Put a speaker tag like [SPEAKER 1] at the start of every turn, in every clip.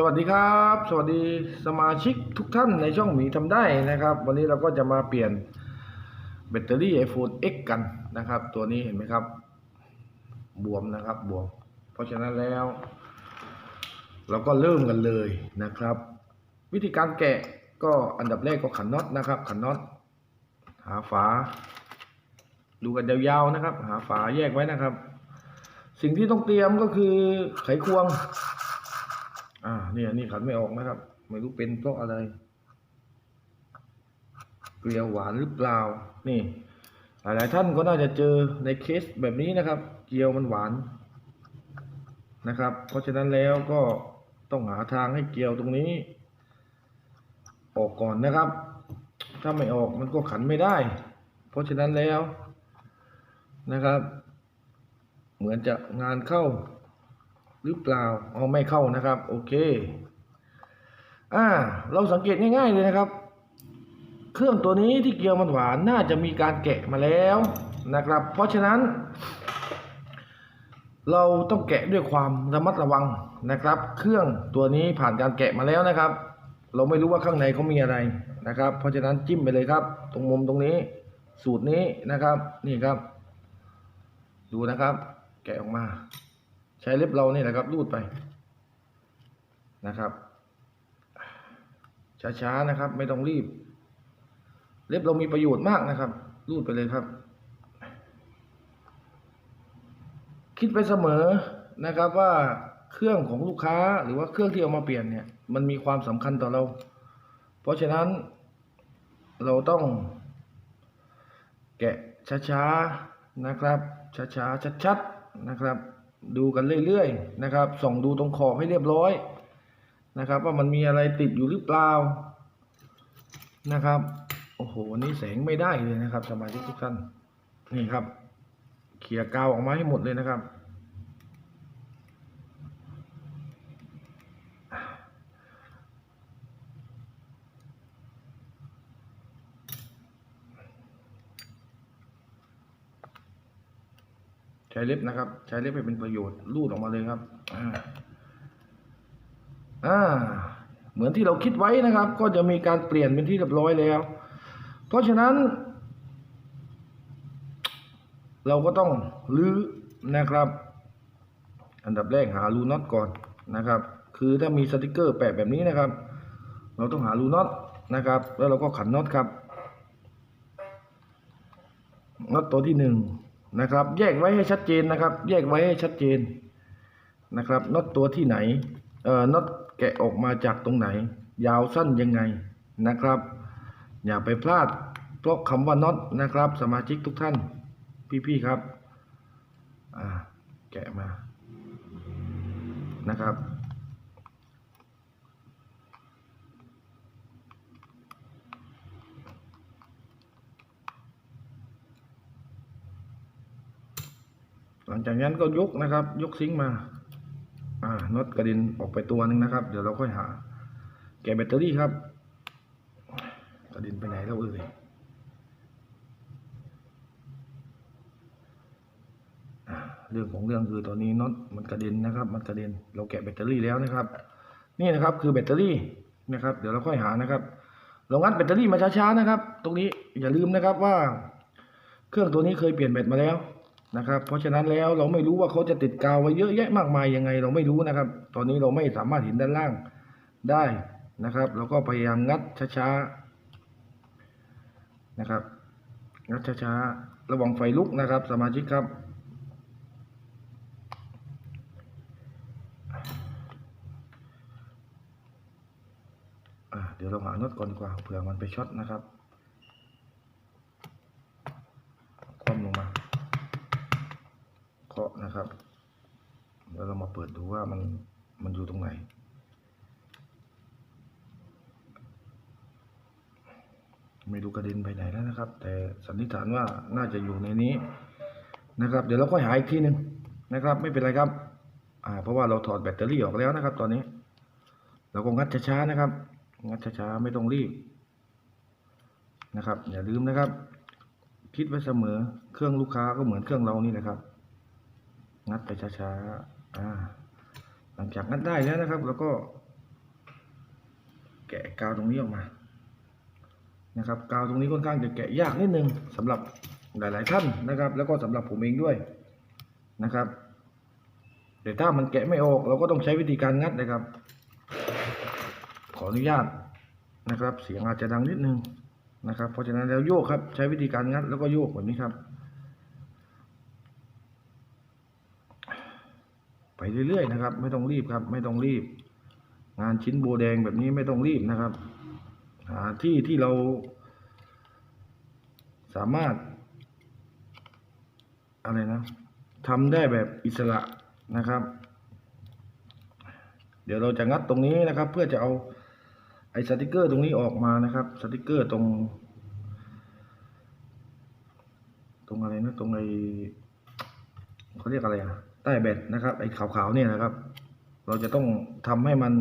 [SPEAKER 1] สวัสดีครับ สวัสดีสมาชิกทุกท่านในช่องหมีทำได้นะครับ วันนี้เราก็จะมาเปลี่ยนแบตเตอรี่ iPhone X กันนะครับ ตัวนี้เห็นไหมครับ บวมนะครับบวม เพราะฉะนั้นแล้ว เราก็เริ่มกันเลยนะครับ วิธีการแกะก็อันดับแรกก็ขันน็อตนะครับ ขันน็อตหาฝา ดูกันยาวๆนะครับ หาฝาแยกไว้นะครับ สิ่งที่ต้องเตรียมก็คือไขควง อ่าเนี่ยนี่ขันไม่ออกนะครับ ไม่รู้เป็นเพราะอะไร เกลียวหวานหรือเปล่า นี่หลายๆท่านก็น่าจะเจอในเคสแบบนี้นะครับ เกลียวมันหวานนะครับ เพราะฉะนั้นแล้วก็ต้องหาทางให้เกลียวตรงนี้ ออกก่อนนะครับ ถ้าไม่ออกมันก็ขันไม่ได้ เพราะฉะนั้นแล้วนะครับ เหมือนจะงานเข้า หรือเปล่าเอาไม่เข้านะครับ โอเคอ่าเราสังเกตง่ายๆเลยนะครับ เครื่องตัวนี้ที่เกลียวมันหวานน่าจะมีการแกะมาแล้วนะครับ เพราะฉะนั้น เราต้องแกะด้วยความระมัดระวังนะครับ เครื่องตัวนี้ผ่านการแกะมาแล้วนะครับ เราไม่รู้ว่าข้างในเขามีอะไรนะครับ เพราะฉะนั้นจิ้มไปเลยครับ ตรงมุมตรงนี้ สูตรนี้นะครับ นี่ครับ ดูนะครับ แกะออกมา ช้เล็บเรานี่แหละครับรูดไปนะครับ ช้าๆนะครับ ไม่ต้องรีบ เล็บเรามีประโยชน์มากนะครับ รูดไปเลยครับ คิดไปเสมอนะครับว่าเครื่องของลูกค้าหรือว่าเครื่องที่เอามาเปลี่ยนเนี่ย มันมีความสำคัญต่อเรา เพราะฉะนั้นเราต้อง แกะช้าๆนะครับ ช้าๆชัดๆนะครับ ดูกันเรื่อยๆนะครับ ส่องดูตรงขอบให้เรียบร้อยนะครับ ว่ามันมีอะไรติดอยู่หรือเปล่านะครับโอ้โหวันนี้แสงไม่ได้เลยนะครับสมาชิกทุกท่านนี่ครับเขี่ยกาวออกมาให้หมดเลยนะครับ ใช้เล็บนะครับ ใช้เล็บให้เป็นประโยชน์รูดออกมาเลยครับอ่าอ่าเหมือนที่เราคิดไว้นะครับ ก็จะมีการเปลี่ยนเป็นที่เรียบร้อยแล้ว เพราะฉะนั้น เราก็ต้องรื้อนะครับ อันดับแรกหารูน็อตก่อนนะครับ คือถ้ามีสติกเกอร์แปะแบบนี้นะครับ เราต้องหารูน็อตนะครับ แล้วเราก็ขันน็อตครับน็อตตัวที่หนึ่ง นะครับ แยกไว้ให้ชัดเจนนะครับ แยกไว้ให้ชัดเจนนะครับน็อตตัวที่ไหนเอ่อน็อตแกะออกมาจากตรงไหน ยาวสั้นยังไงนะครับ อย่าไปพลาดเพราะคำว่าน็อตนะครับ สมาชิกทุกท่านพี่ๆครับอ่าแกะมานะครับ หลังจากนั้นก็ยกนะครับ ยกซิงมาอ่าน็อตกระเด็นออกไปตัวหนึ่งนะครับ เดี๋ยวเราค่อยหา แกะแบตเตอรี่ครับ กระเด็นไปไหนแล้วเอ่ยเรื่องของเรื่องคือตอนนี้น็อตมันกระเด็นนะครับ มันกระเด็นเราแกะแบตเตอรี่แล้วนะครับ นี่นะครับคือแบตเตอรี่นะครับ เดี๋ยวเราค่อยหานะครับเรางัดแบตเตอรี่มาช้าๆนะครับ ตรงนี้อย่าลืมนะครับว่า เครื่องตัวนี้เคยเปลี่ยนแบตมาแล้ว นะครับ เพราะฉะนั้นแล้วเราไม่รู้ว่าเขาจะติดกาวไว้เยอะแยะมากมายยังไง เราไม่รู้นะครับ ตอนนี้เราไม่สามารถเห็นด้านล่างได้นะครับเราก็พยายามงัดช้าๆนะครับ งัดช้าๆระวังไฟลุกนะครับ สมาชิกครับเดี๋ยวเราหาน็อตก่อนดีกว่าเผื่อมันไปช็อตนะครับ ปิดดูว่ามันมันอยู่ตรงไหน ไม่รู้กระเด็นไปไหนแล้วนะครับ แต่สันนิษฐานว่าน่าจะอยู่ในนี้นะครับ เดี๋ยวเราค่อยหาอีกทีหนึ่งนะครับ ไม่เป็นไรครับ อ่า เพราะว่าเราถอดแบตเตอรี่ออกแล้วนะครับ ตอนนี้ เราก็งัดช้าๆนะครับ งัดช้าๆไม่ต้องรีบนะครับ อย่าลืมนะครับ คิดไว้เสมอเครื่องลูกค้าก็เหมือนเครื่องเรานี่แหละครับ งัดไปช้าๆ หลังจากงัดได้แล้วนะครับ แล้วก็แกะกาวตรงนี้ออกมา นะครับกาวตรงนี้ค่อนข้างจะแกะยากนิดนึงสำหรับหลาย ๆ ท่านนะครับ แล้วก็สำหรับผมเองด้วยนะครับแต่ถ้ามันแกะไม่ออกเราก็ต้องใช้วิธีการงัดนะครับ ขออนุญาตนะครับ เสียงอาจจะดังนิดนึงนะครับ เพราะฉะนั้นแล้วโยกครับ ใช้วิธีการงัดแล้วก็โยกแบบนี้ครับ ไปเรื่อยๆนะครับ ไม่ต้องรีบครับ ไม่ต้องรีบ งานชิ้นโบแดงแบบนี้ไม่ต้องรีบนะครับหาที่ที่เรา สามารถ อะไรนะทำได้แบบอิสระนะครับ เดี๋ยวเราจะงัดตรงนี้นะครับ เพื่อจะเอาไอ้สติกเกอร์ตรงนี้ออกมานะครับ สติกเกอร์ตรง ตรงอะไรนะ ตรงไอ้เขาเรียกอะไรอะ ต้แบตนะครับไอ้ขาวๆเนี่ยนะครับ เราจะต้องทำให้มัน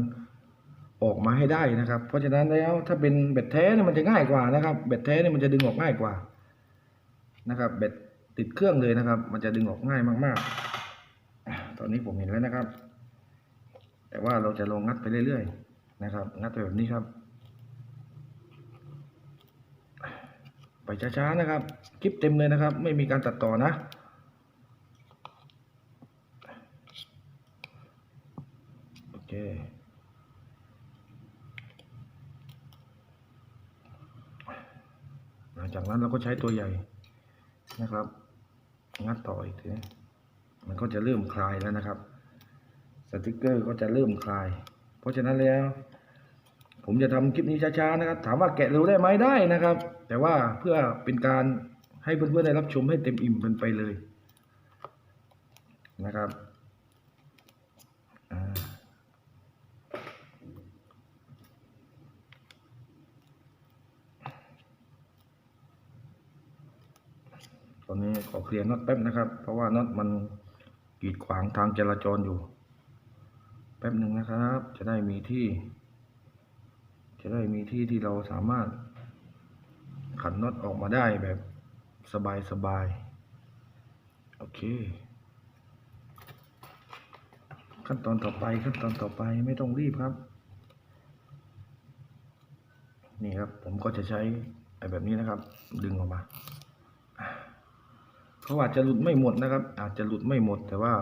[SPEAKER 1] ออกมาให้ได้นะครับ เพราะฉะนั้นแล้วถ้าเป็นแบตแท้เนี่ยมันจะง่ายกว่านะครับแบตแท้เนี่ยมันจะดึงออกง่ายกว่านะครับแบตติดเครื่องเลยนะครับ มันจะดึงออกง่ายมากๆ ตอนนี้ผมเห็นแล้วนะครับ แต่ว่าเราจะลองงัดไปเรื่อยๆนะครับ งัดไปแบบนี้ครับ ไปช้าๆนะครับคลิปเต็มเลยนะครับ ไม่มีการตัดต่อนะ โอ เคหลังจากนั้นเราก็ใช้ตัวใหญ่นะครับ งัดต่ออีกทีมันก็จะเริ่มคลายแล้วนะครับ สติกเกอร์ก็จะเริ่มคลาย เพราะฉะนั้นแล้ว ผมจะทำคลิปนี้ช้าๆนะครับ ถามว่าแกะเร็วได้ไหมได้นะครับ แต่ว่าเพื่อเป็นการให้เพื่อนๆได้รับชมให้เต็มอิ่มเป็นไปเลยนะครับอ่า ตอนนี้ขอเคลียร์น็อตแป๊บนะครับ เพราะว่าน็อตมันกีดขวางทางจราจรอยู่ แป๊บหนึ่งนะครับ จะได้มีที่ จะได้มีที่ที่เราสามารถ ขันน็อตออกมาได้แบบสบายสบายๆโอเค ขั้นตอนต่อไปขั้นตอนต่อไปไม่ต้องรีบครับ นี่ครับผมก็จะใช้แบบนี้นะครับ ดึงออกมา เขาอาจจะหลุดไม่หมดนะครับ อาจจะหลุดไม่หมดแต่ว่า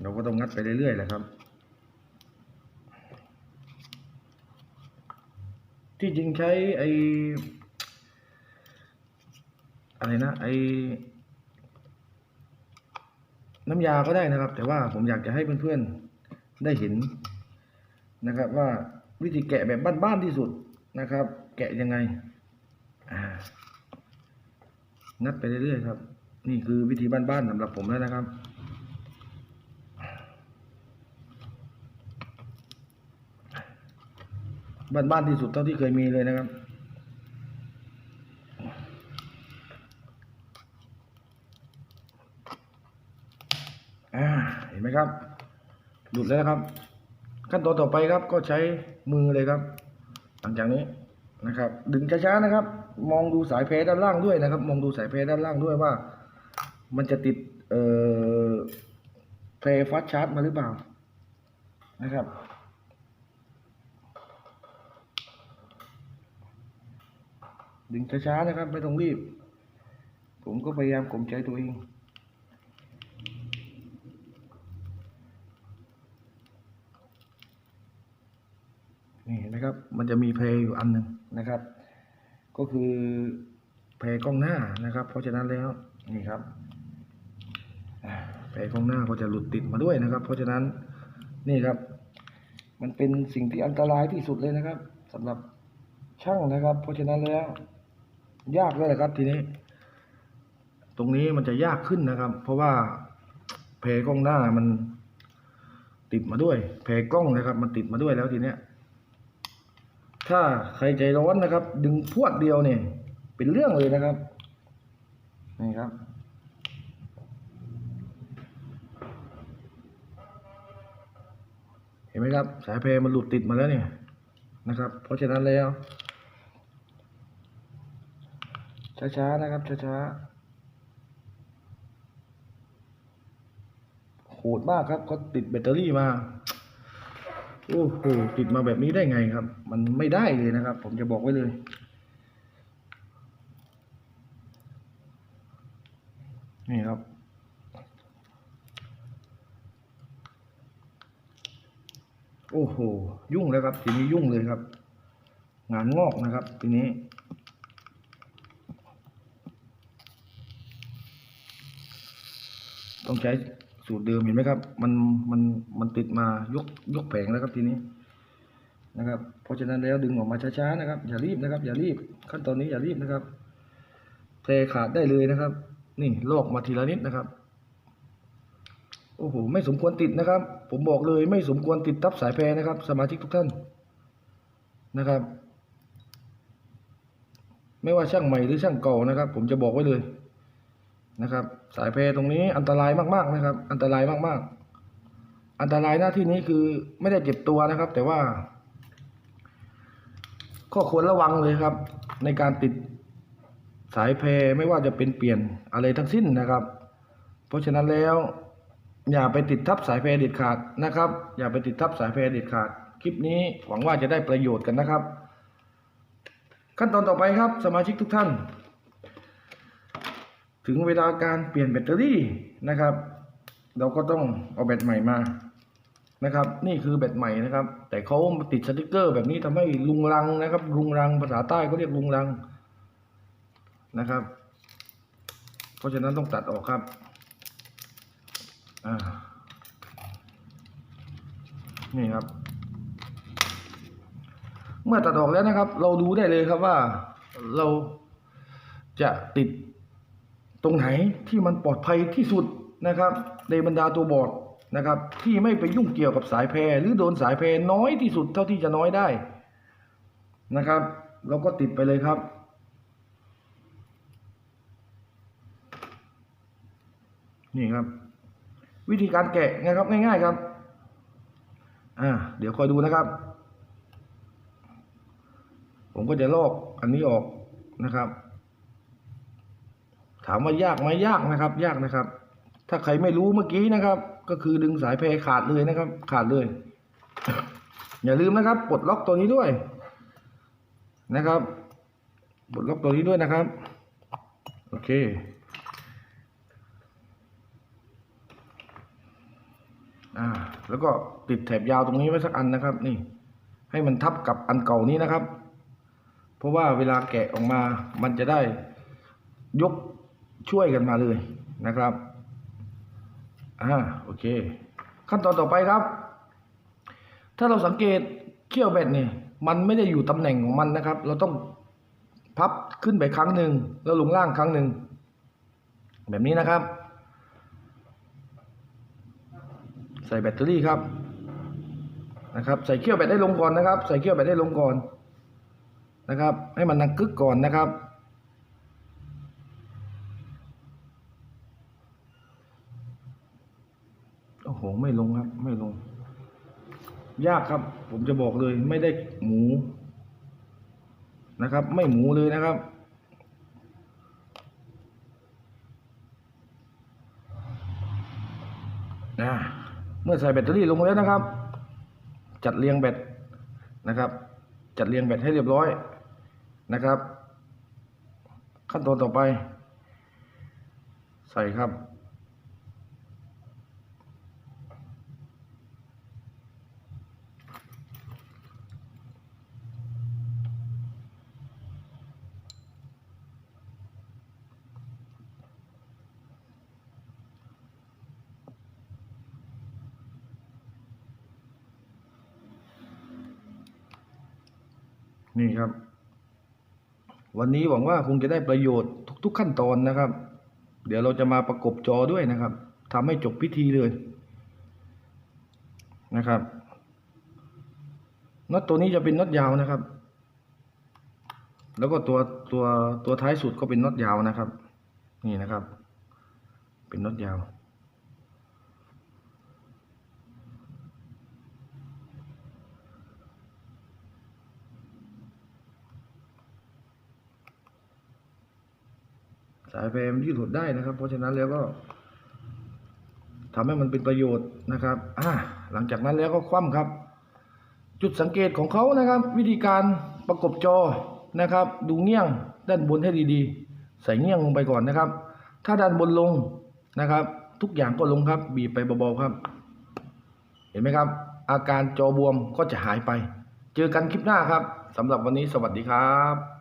[SPEAKER 1] เราก็ต้องงัดไปเรื่อยๆแหละครับ ที่จริงใช้ไออะไรนะไอน้ำยาก็ได้นะครับ แต่ว่าผมอยากจะให้เพื่อนๆได้เห็นนะครับว่าวิธีแกะแบบบ้านๆที่สุดนะครับ แกะยังไง งัดไปเรื่อยๆครับ นี่คือวิธีบ้านๆสำหรับผมแล้วนะครับ บ้านๆที่สุดเท่าที่เคยมีเลยนะครับเห็นไหมครับ หลุดแล้วนะครับ ขั้นตอนต่อไปครับก็ใช้มือเลยครับ หลังจากนี้นะครับ ดึงช้าๆนะครับ มองดูสายเพด้านล่างด้วยนะครับ มองดูสายเพด้านล่างด้วยว่า มันจะติดเอ่อเพลฟัสชาร์จมาหรือเปล่านะครับดึงช้าๆนะครับไม่ต้องรีบ ผมก็พยายามข่มใจตัวเองนี่นะครับ มันจะมีเพลอยู่อันหนึ่งนะครับ ก็คือเพลกล้องหน้านะครับ เพราะฉะนั้นแล้วนี่ครับอ่าเพลกล้องหน้าก็จะหลุดติดมาด้วยนะครับ เพราะฉะนั้นนี่ครับ มันเป็นสิ่งที่อันตรายที่สุดเลยนะครับสำหรับช่างนะครับ เพราะฉะนั้นแล้ว ยากเลยแหละครับทีนี้ ตรงนี้มันจะยากขึ้นนะครับ เพราะว่าเพลกล้องหน้ามันติดมาด้วยเพลกล้องนะครับ มันติดมาด้วยแล้วทีเนี้ย ถ้าใครใจร้อนนะครับ ดึงพวดเดียวเนี่ย เป็นเรื่องเลยนะครับ นี่ครับ เห็นไหมครับ สายเพลมันหลุดติดมาแล้วเนี่ยนะครับ เพราะฉะนั้นแล้ว ช้าๆนะครับ ช้าๆโหดมากครับเขาติดแบตเตอรี่มา โอ้โหติดมาแบบนี้ได้ไงครับ มันไม่ได้เลยนะครับ ผมจะบอกไว้เลย นี่ครับ โอ้โห ยุ่งแล้วครับ ทีนี้ยุ่งเลยครับ งานงอกนะครับ ทีนี้ต้องใช้ สูตรเดิมเห็นไหมครับ มันมันมันติดมายกยกแผงแล้วครับทีนี้นะครับ เพราะฉะนั้นแล้วดึงออกมาช้าๆนะครับ อย่ารีบนะครับ อย่ารีบขั้นตอนนี้อย่ารีบนะครับเทขาดได้เลยนะครับ นี่ลอกมาทีละนิดนะครับโอ้โหไม่สมควรติดนะครับ ผมบอกเลยไม่สมควรติดทับสายแพรนะครับ สมาชิกทุกท่านนะครับ ไม่ว่าช่างใหม่หรือช่างเก่านะครับ ผมจะบอกไว้เลย นะครับ สายแพรตรงนี้อันตรายมากๆนะครับ อันตรายมากๆ อันตรายหน้าที่นี้คือไม่ได้เจ็บตัวนะครับ แต่ว่าข้อควรระวังเลยครับ ในการติดสายแพรไม่ว่าจะเป็นเปลี่ยนอะไรทั้งสิ้นนะครับ เพราะฉะนั้นแล้ว อย่าไปติดทับสายแพรเด็ดขาดนะครับ อย่าไปติดทับสายแพรเด็ดขาด คลิปนี้หวังว่าจะได้ประโยชน์กันนะครับ ขั้นตอนต่อไปครับสมาชิกทุกท่าน ถึงเวลาการเปลี่ยนแบตเตอรี่นะครับ เราก็ต้องเอาแบตใหม่มานะครับ นี่คือแบตใหม่นะครับ แต่เขาติดสติกเกอร์ แบบนี้ทำให้ลุงรังนะครับลุงรังภาษาใต้เขาเรียกลุงรังนะครับ เพราะฉะนั้นต้องตัดออกครับนี่ครับ เมื่อตัดออกแล้วนะครับ เราดูได้เลยครับว่าเราจะติด ตรงไหนที่มันปลอดภัยที่สุดนะครับในบรรดาตัวบอร์ดนะครับ ที่ไม่ไปยุ่งเกี่ยวกับสายแพรหรือโดนสายแพรน้อยที่สุดเท่าที่จะน้อยได้นะครับ เราก็ติดไปเลยครับ นี่ครับ วิธีการแกะนะครับง่าย ๆครับอ่าเดี๋ยวคอยดูนะครับ ผมก็จะลอกอันนี้ออกนะครับามว่ายากไหมยากนะครับ ยากนะครับ ถ้าใครไม่รู้เมื่อกี้นะครับ ก็คือดึงสายแพรขาดเลยนะครับ ขาดเลย อย่าลืมนะครับปลดล็อกตัวนี้ด้วยนะครับปลดล็อกตัวนี้ด้วยนะครับ โอเคอ่าแล้วก็ติดแถบยาวตรงนี้ไว้สักอันนะครับ นี่ ให้มันทับกับอันเก่านี้นะครับ เพราะว่าเวลาแกะออกมามันจะได้ยก ช่วยกันมาเลยนะครับอ่าโอเค ขั้นตอนต่อไปครับ ถ้าเราสังเกตเขี้ยวแบตนี่ยมันไม่ได้อยู่ตำแหน่งของมันนะครับ เราต้องพับขึ้นไปครั้งหนึ่งแล้วลงล่างครั้งหนึ่งแบบนี้นะครับ ใส่แบตเตอรี่ครับนะครับ ใส่เขี้ยวแบตได้ลงก่อนนะครับ ใส่เขี้ยวแบตได้ลงก่อนนะครับ ให้มันดังกึกก่อนนะครับ โอ้โหไม่ลงครับ ไม่ลง ยากครับ ผมจะบอกเลย ไม่ได้หมู นะครับ ไม่หมูเลยนะครับ นะเมื่อใส่แบตเตอรี่ลงแล้วนะครับ จัดเรียงแบตนะครับ จัดเรียงแบตให้เรียบร้อยนะครับ ขั้นตอนต่อไป ใส่ครับ นี่ครับ วันนี้หวังว่าคงจะได้ประโยชน์ทุก ๆขั้นตอนนะครับ เดี๋ยวเราจะมาประกบจอด้วยนะครับทำให้จบพิธีเลยนะครับน็อตตัวนี้จะเป็นน็อตยาวนะครับ แล้วก็ตัวตัวตัวท้ายสุดก็เป็นน็อตยาวนะครับ นี่นะครับ เป็นน็อตยาว สายไฟมันยืดหดได้นะครับ เพราะฉะนั้นแล้วก็ทำให้มันเป็นประโยชน์นะครับหลังจากนั้นแล้วก็คว่ำครับ จุดสังเกตของเขานะครับ วิธีการประกบจอนะครับ ดูเงี้ยงด้านบนให้ดีๆ ใส่เงี้ยงลงไปก่อนนะครับ ถ้าด้านบนลงนะครับ ทุกอย่างก็ลงครับ บีบไปเบาๆครับ เห็นไหมครับ อาการจอบวมก็จะหายไป เจอกันคลิปหน้าครับสำหรับวันนี้สวัสดีครับ